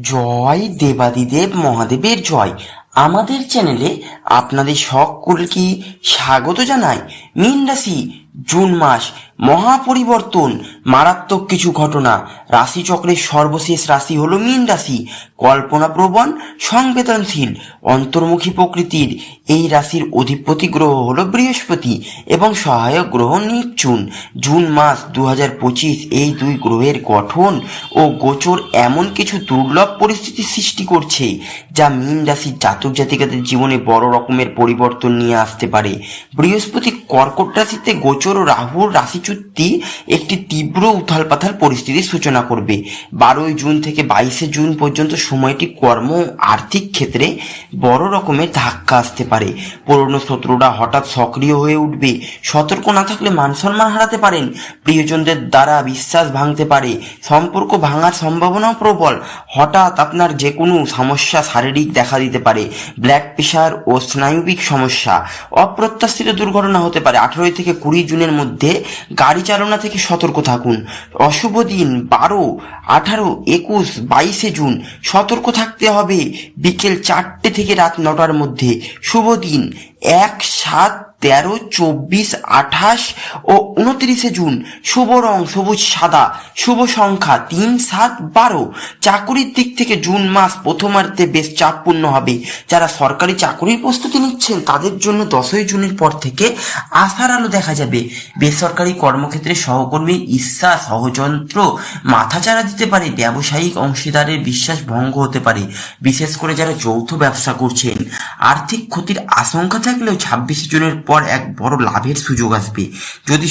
জয় দেবাদিদেব মহাদেবের জয়। আমাদের চ্যানেলে আপনাদের সকলকে স্বাগত জানাই। মীন রাশি জুন মাস, মহাপরিবর্তন, মারাত্মক কিছু ঘটনা। রাশিচক্রের সর্বশেষ রাশি হলো মীন রাশি। কল্পনাপ্রবণ, সংবেদনশীল, অন্তর্মুখী প্রকৃতির। এই রাশির অধিপতি গ্রহ হলো বৃহস্পতি এবং সহায়ক গ্রহ নিপচুন। জুন মাস দু হাজার পঁচিশ, এই দুই গ্রহের গঠন ও গোচর এমন কিছু দুর্লভ পরিস্থিতি সৃষ্টি করছে, যা মীন রাশির জাতক জাতিকাদের জীবনে বড় রকমের পরিবর্তন নিয়ে আসতে পারে। বৃহস্পতি কর্কট রাশিতে গোচর ও রাহুর রাশিচ্যুতি একটি তীব্র উথাল পাথাল পরিস্থিতির সূচনা করবে। বারোই জুন থেকে বাইশে জুন পর্যন্ত সময়টি কর্ম আর্থিক ক্ষেত্রে বড় রকমের ধাক্কা আসতে পারে। পুরনো শত্রুরা হঠাৎ সক্রিয় হয়ে উঠবে। সতর্ক না থাকলে মান সম্মান হারাতে পারেন। প্রিয়জনদের দ্বারা বিশ্বাস ভাঙতে পারে। সম্পর্ক ভাঙার সম্ভাবনাও প্রবল। হঠাৎ আপনার যে কোনো সমস্যা শারীরিক দেখা দিতে পারে। ব্লাড প্রেশার ও স্নায়ুবিক সমস্যা। অপ্রত্যাশিত দুর্ঘটনা হতে পারে। আঠেরোই থেকে কুড়ি জুনের মধ্যে গাড়ি চালনা থেকে সতর্ক থাকুন। অশুভ দিন, বারো, আঠারো, একুশ, বাইশে জুন। সতর্ক থাকতে হবে বিকেল চারটে থেকে রাত নটার মধ্যে। শুভ দিন, এক, সাত তেরো, চব্বিশ, আঠাশ ও উনত্রিশে জুন। শুভ রং, সবুজ, সাদা। শুভ সংখ্যা তিন, সাত, বারো। চাকুরির দিক থেকে জুন মাস প্রথমার্ধে বেশ চাপপূর্ণ হবে। যারা সরকারি চাকুরির প্রস্তুতি নিচ্ছেন, তাদের জন্য দশই জুনের পর থেকে আশার আলো দেখা যাবে। বেসরকারি কর্মক্ষেত্রে সহকর্মীর ঈর্ষা সহযন্ত্র মাথা মাথাচাড়া দিতে পারে, ব্যবসায়িক অংশীদারের বিশ্বাস ভঙ্গ হতে পারে। বিশেষ করে যারা যৌথ ব্যবসা করছেন। আর্থিক ক্ষতির আশঙ্কা থাকলেও ছাব্বিশে জুনের পর এক বড় লাভের সুযোগ আসবে। যদি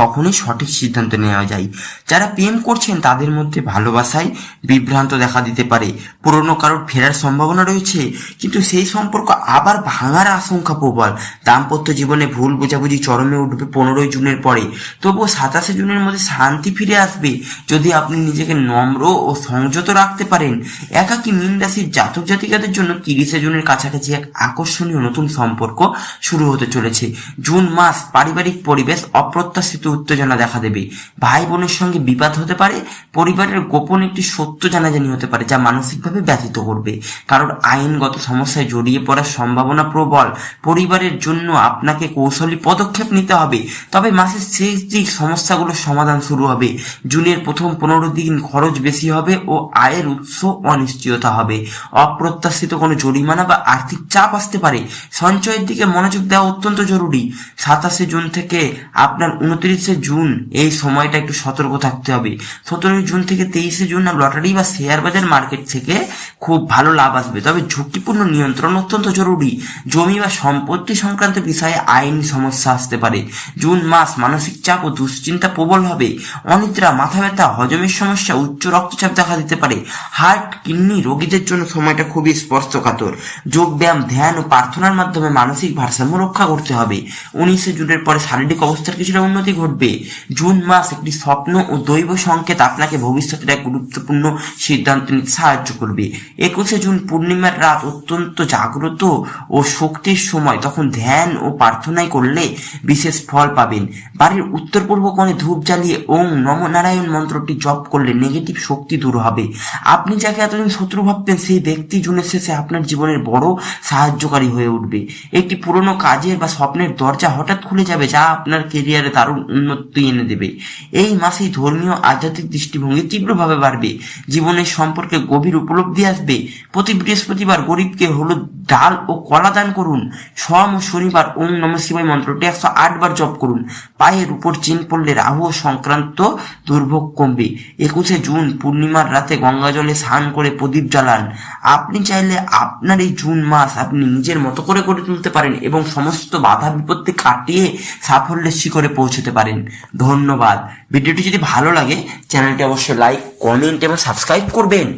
তখনই সঠিক সিদ্ধান্ত নেওয়া যায়। যারা প্রেম করছেন, তাদের মধ্যে ভালোবাসায় বিভ্রান্ত দেখা দিতে পারে। পুরনো কারোর ফেরার সম্ভাবনা রয়েছে, কিন্তু সেই সম্পর্ক আবার ভাঙার আশঙ্কা প্রবল। দাম্পত্য জীবনে ভুল বোঝাবুঝি চরমে উঠবে পনেরোই জুনের পরে। তবুও সাতাশে জুনের মধ্যে শান্তি ফিরে আসবে। যদি আপনি নিজেকে নম্র ও সংযত রাখতে পারেন, একাকী মীন রাশির জাতক জাতিকাদের জন্য তিরিশে জুনের কাছাকাছি এক আকর্ষণীয় নতুন সম্পর্ক শুরু হতে চলেছে। জুন মাস পারিবারিক পরিবেশ অপ্রত্যাশিত উত্তেজনা দেখা দেবে। ভাই বোনের সঙ্গে বিবাদ হতে পারে, পরিবারের গোপন একটি সত্য জানাজানি হতে পারে, যা মানসিকভাবে ব্যথিত করবে। কারোর আইনগত সমস্যায় জড়িয়ে পড়ার সম্ভাবনা প্রবল। পরিবারের জন্য আপনাকে কৌশলী পদক্ষেপ নিতে হবে। তবে মাসের শেষ দিক সমস্যাগুলোর সমাধান শুরু হবে। জুনের প্রথম পনেরো দিন খরচ বেশি হবে ও আয়ের উৎস অনিশ্চয়তা হবে। অপ্রত্যাশিত কোনো জরিমানা বা আর্থিক চাপ আসতে পারে। সঞ্চয়ের দিকে মনোযোগ দেওয়া অত্যন্ত জরুরি। সাতাশে জুন থেকে আপনার উনত্রিশে জুন এই সময়টা একটু সতর্ক থাকতে হবে। সতেরোই জুন থেকে তেইশে জুন লটারি বা শেয়ার বাজার মার্কেট থেকে খুব ভালো লাভ আসবে। তবে ঝুঁকিপূর্ণ নিয়ন্ত্রণ অত্যন্ত জরুরি। জমি বা সম্পত্তি সংক্রান্ত বিষয়ে আইনি সমস্যা আসতে পারে। জুন মাস মানসিক চাপ ও দুশ্চিন্তা প্রবল হবে। অনিদ্রা, মাথা ব্যথা, হজমের সমস্যা, উচ্চ রক্তচাপ দেখা দিতে পারে। হার্ট, কিডনি রোগীদের জন্য সময়টা খুবই স্পর্শকাতর। যোগ ব্যায়াম ধ্যান ও প্রার্থনার মাধ্যমে মানসিক ভারসাম্য রক্ষা করতে হবে। উনিশে জুনের পরে শারীরিক অবস্থার কিছুটা উন্নতি ঘটবে। জুন মাস একটি স্বপ্ন ও দৈব সংকেত আপনাকে ভবিষ্যতের এক গুরুত্বপূর্ণ সিদ্ধান্ত নিতে সাহায্য করবে। একুশে জুন পূর্ণিমার রাত অত্যন্ত জাগ্রত ও শক্তির সময়। তখন ধ্যান ও প্রার্থনায় করলে বিশেষ ফল পাবেন। বাড়ির উত্তর পূর্ব কোণে ধূপ জ্বালিয়ে ওং নম নারায়ণ মন্ত্রটি জপ করলে নেগেটিভ শক্তি দূর হবে। আপনি যাকে এতদিন শত্রু ভাবতেন, সেই ব্যক্তি জুনের শেষে আপনার জীবনের বড় সাহায্যকারী হয়ে উঠবে। একটি পুরনো কাজের বা স্বপ্নের দরজা হঠাৎ খুলে যাবে, যা আপনার কেরিয়ারে দারুণ উন্নতি এনে দেবে। এই মাসেই ধর্মীয় আধ্যাত্মিক দৃষ্টিভঙ্গি তীব্রভাবে বাড়বে। জীবনের সম্পর্কে গভীর উপলব্ধি আসবে। প্রতি বৃহস্পতিবার গরিবকে হলুদ ডাল ও কলা দান করুন। সোম ও শনিবার ওম নম শিবায় মন্ত্রটি একশো আট বার জপ করুন। পায়ের উপর চিন পড়লে রাহু ও সংক্রান্ত দুর্ভোগ কমবে। একুশে জুন পূর্ণিমার রাতে গঙ্গা জলে স্নান করে প্রদীপ জ্বালান। আপনি চাইলে আপনার এই জুন মাস আপনি নিজের মতো করে গড়ে তুলতে পারেন এবং সমস্ত বাধা বিপত্তি কাটিয়ে সাফল্যের শিখরে পৌঁছতে পারেন। ধন্যবাদ। ভিডিওটি যদি ভালো লাগে, চ্যানেলটি অবশ্যই লাইক কমেন্ট এবং সাবস্ক্রাইব করবেন।